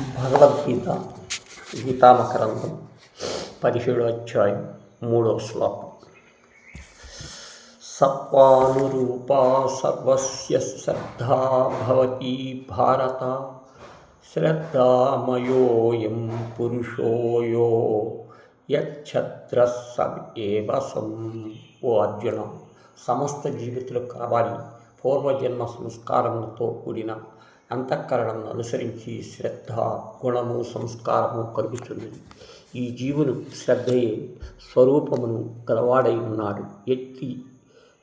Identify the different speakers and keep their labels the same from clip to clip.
Speaker 1: భగవద్గీత గీతామకరందం పదిహేడో అధ్యాయం మూడో శ్లోకం. సత్వానురూపా సర్వస్య శ్రద్ధా భవతి భారత శ్రద్ధామయోయం పురుషోయో యక్షత్ర యచ్చత్ర సం. ఓ అర్జున సమస్త జీవితులు కావాలి పూర్వజన్మ సంస్కారములతో కూడిన అంతఃకరణను అనుసరించి శ్రద్ధ గుణము సంస్కారము కలుగుతుంది. ఈ జీవులు శ్రద్ధయే స్వరూపమును గలవాడై ఉన్నాడు. ఎత్తి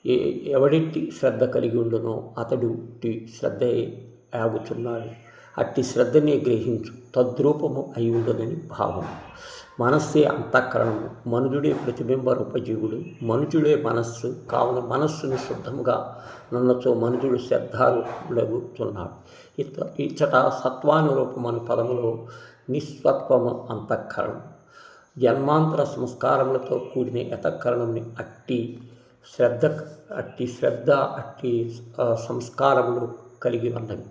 Speaker 1: ఏ ఎవడెట్టి శ్రద్ధ కలిగి ఉండునో అతడు శ్రద్ధయే ఆగుతున్నాడు. అట్టి శ్రద్ధనే గ్రహించు తద్రూపము అయి ఉండదని భావం. మనస్సే అంతఃకరణము మనుజుడే ప్రతిబింబ రూపజీవుడు. మనుజుడే మనస్సు. కావున మనస్సును శుద్ధముగా నన్నతో మనుజుడు శ్రద్ధారూపులగుతున్నాడు ఇత ఇచ్చట సత్వానురూపమని పదములో నిస్వత్వము అంతఃకరణం. జన్మాంతర సంస్కారములతో కూడిన యతకరణంని అట్టి శ్రద్ధ అట్టి శ్రద్ధ అట్టి సంస్కారములు కలిగి ఉన్నవి.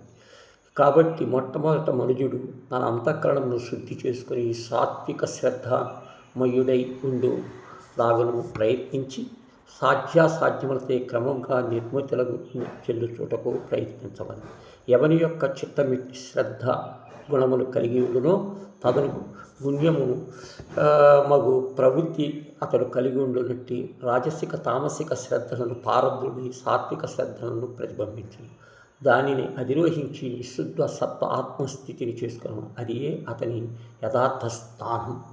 Speaker 1: కాబట్టి మొట్టమొదట మనుజుడు తన అంతఃకరణను శుద్ధి చేసుకుని సాత్విక శ్రద్ధ మయుడై ఉండు. లాగను ప్రయత్నించి సాధ్యాసాధ్యములతో క్రమంగా నిర్మతులకు చెల్లుచూటకు ప్రయత్నించవాలి. ఎవని యొక్క చిత్తమిట్టి శ్రద్ధ గుణములు కలిగి ఉండునో తదను గుణ్యము మగు ప్రవృత్తి అతడు కలిగి ఉండునట్టి రాజసిక తామసిక శ్రద్ధలను పారద్రుడి సాత్విక శ్రద్ధలను ప్రతిబింబించను. దానిని అధిరోహించి నిశుద్ధ సత్వ ఆత్మస్థితిని చేసుకును అదియే అతని యథార్థ స్థానం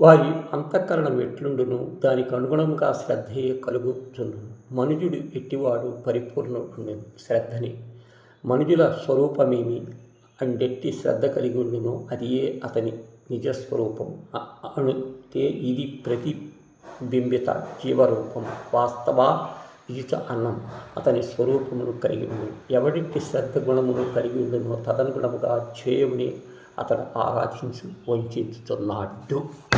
Speaker 1: వారి అంతఃకరణం ఎట్లుండును? దానికి అనుగుణంగా శ్రద్ధయే కలుగుతును మనుజుడు ఎట్టివాడు పరిపూర్ణుడు శ్రద్ధని. మనుజుల స్వరూపమేమి? అండెట్టి శ్రద్ధ కలిగి ఉండును అదియే అతని నిజస్వరూపం? అణుతే ఇది ప్రతిబింబిత జీవరూపం. వాస్తవ ఈత అన్నం. అతని స్వరూపమును కలిగి ఉండు. ఎవడిట్టి శ్రద్ధ గుణమును కలిగి ఉండునో తదనుగుణముగా చేయముని అతడు ఆరాధించు వంచుతున్నాడు